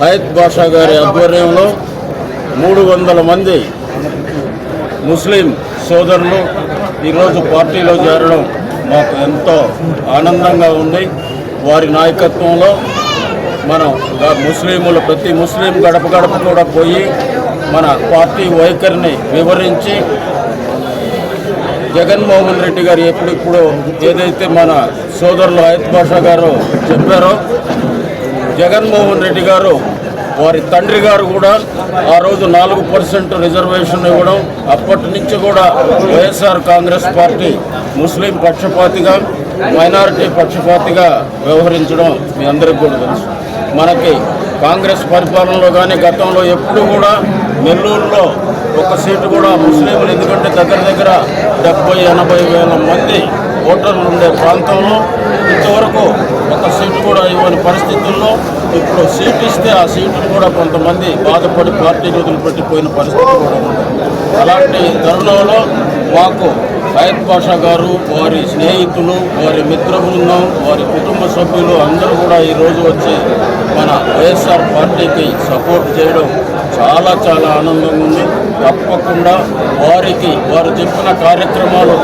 హయత్ బాషా గారి ఆధ్వర్యంలో మూడు వందల మంది ముస్లిం సోదరులు ఈరోజు పార్టీలో చేరడం మాకు ఎంతో ఆనందంగా ఉంది. వారి నాయకత్వంలో మనం ముస్లింలు ప్రతి ముస్లిం గడప గడప కూడా పోయి మన పార్టీ వైఖరిని వివరించి జగన్మోహన్ రెడ్డి గారు ఎప్పుడిప్పుడు ఏదైతే మన సోదరులు హయత్ భాషా గారు చెప్పారో జగన్మోహన్ రెడ్డి గారు వారి తండ్రి గారు కూడా ఆ రోజు నాలుగు పర్సెంట్ రిజర్వేషన్ ఇవ్వడం అప్పటి నుంచి కూడా వైఎస్ఆర్ కాంగ్రెస్ పార్టీ ముస్లిం పక్షపాతిగా మైనారిటీ పక్షపాతిగా వ్యవహరించడం మీ అందరికీ కూడా తెలుసు. మనకి కాంగ్రెస్ పరిపాలనలో కానీ గతంలో ఎప్పుడు కూడా నెల్లూరులో ఒక సీటు కూడా ముస్లింలు ఎందుకంటే దగ్గర దగ్గర డెబ్బై ఎనభై వేల మంది ఓటర్లు ఉండే ప్రాంతంలో ఇంతవరకు ఒక సీటు కూడా ఇవ్వని పరిస్థితుల్లో ఇప్పుడు సీటు ఇస్తే ఆ సీటును కూడా కొంతమంది బాధపడి పార్టీని వదిలిపెట్టిపోయిన పరిస్థితి కూడా ఉంది. అలాంటి తరుణంలో మాకు హయత్ పాషా గారు వారి స్నేహితులు వారి మిత్ర బృందం వారి కుటుంబ సభ్యులు అందరూ కూడా ఈరోజు వచ్చి మన వైఎస్ఆర్ పార్టీకి సపోర్ట్ చేయడం చాలా చాలా ఆనందంగా ఉంది. తప్పకుండా వారికి వారు చెప్పిన కార్యక్రమాలు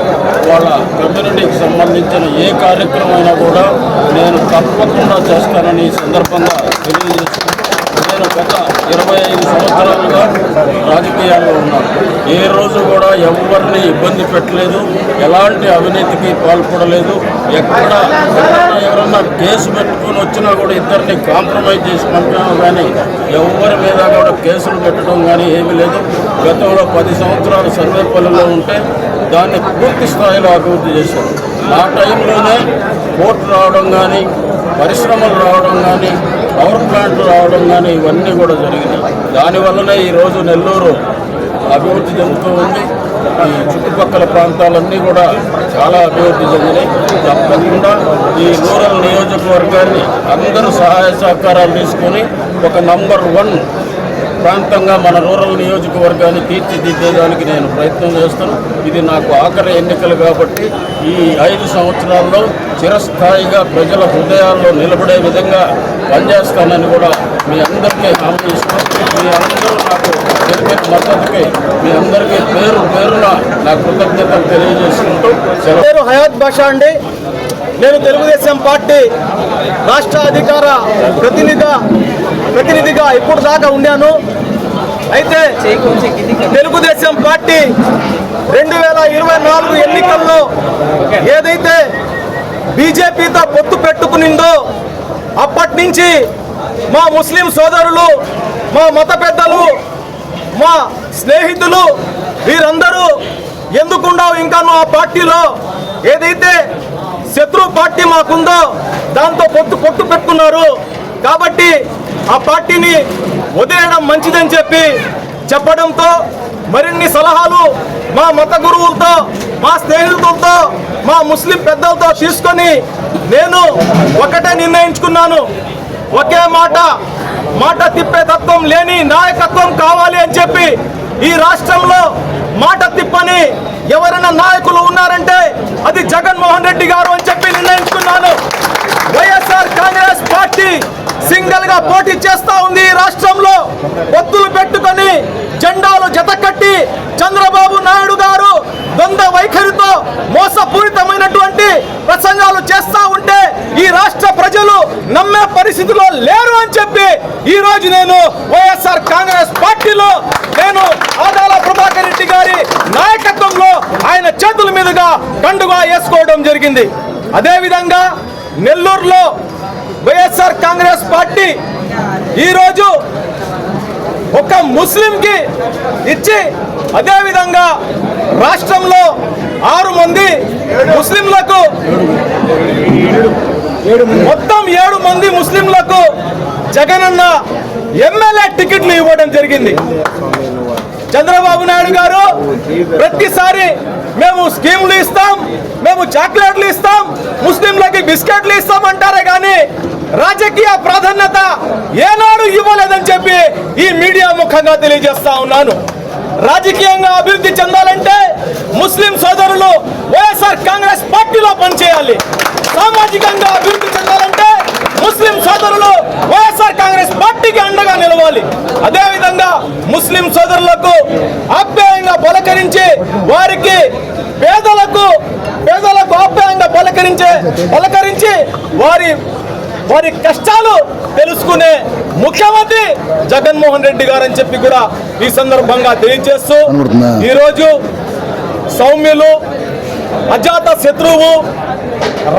వాళ్ళ కమ్యూనిటీకి సంబంధించిన ఏ కార్యక్రమం కూడా నేను తప్పకుండా చేస్తానని ఈ సందర్భంగా తెలియజేస్తున్నాను నేను గత ఇరవై ఐదు సంవత్సరాలుగా రాజకీయాల్లో ఉన్నాను ఏ రోజు కూడా ఎవరిని ఇబ్బంది పెట్టలేదు ఎలాంటి అవినీతికి పాల్పడలేదు ఎక్కడ ఎవరన్నా కేసు పెట్టుకొని వచ్చినా కూడా ఇద్దరిని కాంప్రమైజ్ చేసి పంపడం కానీ ఎవరి మీద కూడా కేసులు పెట్టడం కానీ ఏమీ లేదు. గతంలో పది సంవత్సరాలు సర్వేపల్లిలో ఉంటే దాన్ని పూర్తి స్థాయిలో అభివృద్ధి చేశారు. ఆ టైంలోనే కోర్టు రావడం కానీ పరిశ్రమలు రావడం కానీ పవర్ ప్లాంట్లు రావడం కానీ ఇవన్నీ కూడా జరిగినాయి. దానివల్లనే ఈరోజు నెల్లూరు అభివృద్ధి చెందుతూ ఉంది. ఈ చుట్టుపక్కల ప్రాంతాలన్నీ కూడా చాలా అభివృద్ధి చెందినాయి తప్పకుండా ఈ రూరల్ నియోజకవర్గాన్ని అందరూ సహాయ సహకారాలు తీసుకొని ఒక నంబర్ వన్ ప్రాంతంగా మన రూరల్ నియోజకవర్గాన్ని తీర్చిదిద్దేదానికి నేను ప్రయత్నం చేస్తాను ఇది నాకు ఆఖరి ఎన్నికలు కాబట్టి ఈ ఐదు సంవత్సరాల్లో చిరస్థాయిగా ప్రజల హృదయాల్లో నిలబడే విధంగా పనిచేస్తానని కూడా మీ అందరికీ హామీ ఇస్తాను మీ అందరూ నాకు తెలిపిన మద్దతుకి మీ అందరికీ పేరు పేరున నా కృతజ్ఞతలు తెలియజేసుకుంటూ పేరు హయాత్ బాషా అండి. నేను తెలుగుదేశం పార్టీ రాష్ట్ర అధికార ప్రతినిధి ప్రతినిధిగా ఇప్పుడు దాకా ఉండాను. అయితే తెలుగుదేశం పార్టీ రెండు వేల ఇరవై నాలుగు ఎన్నికల్లో ఏదైతే బీజేపీతో పొత్తు పెట్టుకునిందో అప్పటి నుంచి మా ముస్లిం సోదరులు మా మత పెద్దలు మా స్నేహితులు వీరందరూ ఎందుకుండవు ఇంకా ఆ పార్టీలో? ఏదైతే శత్రు పార్టీ మాకుందో దాంతో పొత్తు పొత్తు పెట్టుకున్నారు. కాబట్టి ఆ పార్టీని వదిలేయడం మంచిదని చెప్పి చెప్పడంతో మరిన్ని సలహాలు మా మత గురువులతో మా స్నేహితులతో మా ముస్లిం పెద్దలతో తీసుకొని నేను ఒకటే నిర్ణయించుకున్నాను. ఒకే మాట మాట తిప్పే తత్వం లేని నాయకత్వం కావాలి అని చెప్పి ఈ రాష్ట్రంలో మాట తిప్పని ఎవరైనా నాయకులు ఉన్నారంటే అది జగన్మోహన్ రెడ్డి గారు అని చెప్పి నిర్ణయించుకున్నాను. వైఎస్ఆర్ కాంగ్రెస్ పార్టీ సింగిల్గా పోటీ చేస్తా ఉంది ఈ రాష్ట్రంలో. ఒత్తులు పెట్టుకొని జెండాలు జత కట్టి చంద్రబాబు నాయుడు గారు ద్వంద్వ వైఖరితో మోసపూరితమైనటువంటి ప్రసంగాలు చేస్తా ఉంటే ఈ రాష్ట్ర ప్రజలు నమ్మే పరిస్థితిలో లేరు అని చెప్పి ఈ రోజు నేను వైఎస్ఆర్ కాంగ్రెస్ పార్టీలో నేను ఆదాల ప్రభాకర్ రెడ్డి గారి నాయకత్వంలో ఆయన చేతుల మీదుగా కండుగా వేసుకోవడం జరిగింది. అదేవిధంగా నెల్లూరులో వైఎస్ఆర్ కాంగ్రెస్ పార్టీ ఈరోజు ఒక ముస్లింకి ఇచ్చి అదేవిధంగా రాష్ట్రంలో ఆరు మంది ముస్లింలకు మొత్తం ఏడు మంది ముస్లింలకు జగనన్న ఎమ్మెల్యే టికెట్లు ఇవ్వడం జరిగింది. చంద్రబాబు నాయుడు గారు ప్రతిసారి మేము స్కీములు ఇస్తాం మేము చాక్లెట్లు ఇస్తాం ముస్లింలకి బిస్కెట్లు ఇస్తాం అంటారే కానీ రాజకీయ ప్రాధాన్యత ఏనాడు ఇవ్వలేదని చెప్పి ఈ మీడియా ముఖంగా తెలియజేస్తా ఉన్నాను. రాజకీయంగా అభివృద్ధి చెందాలంటే ముస్లిం సోదరులు వైఎస్ఆర్ కాంగ్రెస్ పార్టీలో పనిచేయాలి. సామాజికంగా అభివృద్ధి చెందాలంటే ముస్లిం సోదరులు వైఎస్ఆర్ కాంగ్రెస్ పార్టీకి అండగా నిలవాలి. అదేవిధంగా ముస్లిం సోదరులకు ఆప్యాయంగా పలకరించి వారికి పేదలకు పేదలకు ఆప్యాయంగా పలకరించే పలకరించి వారి వారి కష్టాలు తెలుసుకునే ముఖ్యమంత్రి జగన్మోహన్ రెడ్డి గారని చెప్పి కూడా ఈ సందర్భంగా తెలియజేస్తూ ఈరోజు సౌమ్యులు అజాత శత్రువు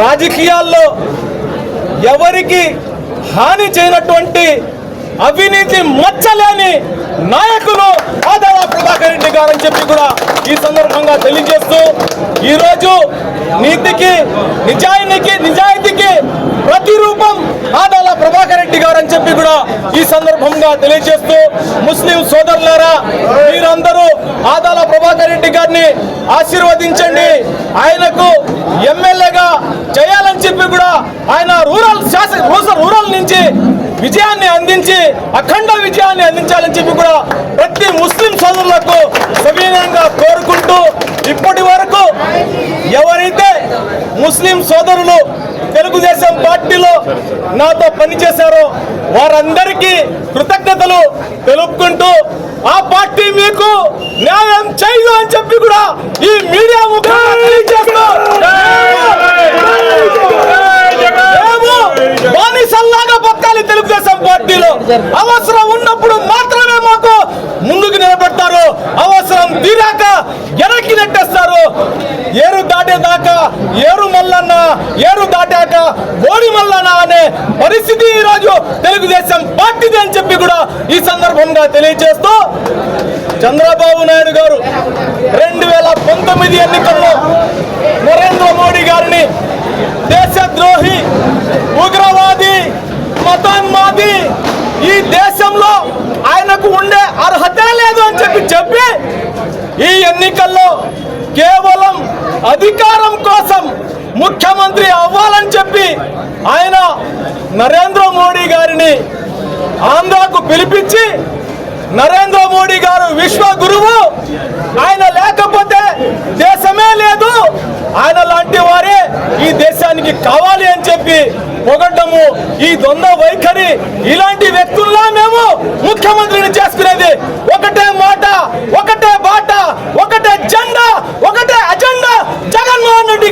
రాజకీయాల్లో ఎవరికి హాని చేయనటువంటి అవినీతి మచ్చలేని నాయకులు ఆదాల ప్రభాకర్ రెడ్డి గారు అని చెప్పి కూడా ఈ సందర్భంగా తెలియజేస్తూ ఈరోజు నీతికి నిజాయితీకి నిజాయితీకి ప్రతిరూపం ఆదాల ప్రభాకర్ రెడ్డి గారు అని చెప్పి కూడా ఈ సందర్భంగా తెలియజేస్తూ ముస్లిం సోదరులారా మీరందరూ ఆదాల ప్రభాకర్ రెడ్డి గారిని ఆశీర్వదించండి. ఆయనకు ఎమ్మెల్యేగా చేయాలని చెప్పి కూడా ఆయన రూరల్ శాసన విజయాన్ని అందించి అఖండ విజయాన్ని అందించాలని చెప్పి కూడా ప్రతి ముస్లిం సోదరులకు సవినయంగా కోరుకుంటూ ఇప్పటి వరకు ఎవరైతే ముస్లిం సోదరులు తెలుగుదేశం పార్టీలో నాతో పనిచేశారో వారందరికీ కృతజ్ఞతలు తెలుపుకుంటూ ఆ పార్టీ మీకు న్యాయం చేయదు అని చెప్పి కూడా ఈ మీడియా ముఖంగా తెలియజేస్తూ మేము బానిసల్లాగా బతకాలి తెలుగుదేశం పార్టీలో అవసరం ఉన్నప్పుడు మాత్రమే మాకు ముందుకు నిలబడతారు. అవసరం తీరాక వెనక్కి నెట్టేస్తారు. ఏరు దాటేదాకా ఏరు మల్లన్న ఏరు దాటాక ఓడి మల్లన్న అనే పరిస్థితి ఈ రోజు తెలుగుదేశం పార్టీది అని చెప్పి కూడా ఈ సందర్భంగా తెలియజేస్తూ చంద్రబాబు నాయుడు గారు రెండు వేల పంతొమ్మిది ఎన్నికల్లో నరేంద్ర మోడీ గారిని దేశద్రోహి ఉగ్రవాది మతోన్మాది ఈ దేశంలో ఆయనకు ఉండే అర్హతే లేదు అని చెప్పి ఈ ఎన్నికల్లో కేవలం అధికారం కోసం ముఖ్యమంత్రి అవ్వాలని చెప్పి ఆయన నరేంద్ర మోడీ గారిని ఆంధ్రాకు పిలిపించి నరేంద్ర మోడీ గారు విశ్వ గురువు. ఆయన లేకపోతే దేశమే లేదు. ఆయన లాంటి వారే దేశానికి కావాలి అని చెప్పి పొగడ్డము ఈ దొంగ వైఖరి ఇలాంటి వ్యక్తుల్లా మేము ముఖ్యమంత్రిని చేసుకునేది. ఒకటే మాట ఒకటే బాట ఒకటే జెండా ఒకటే అజెండా జగన్మోహన్ రెడ్డి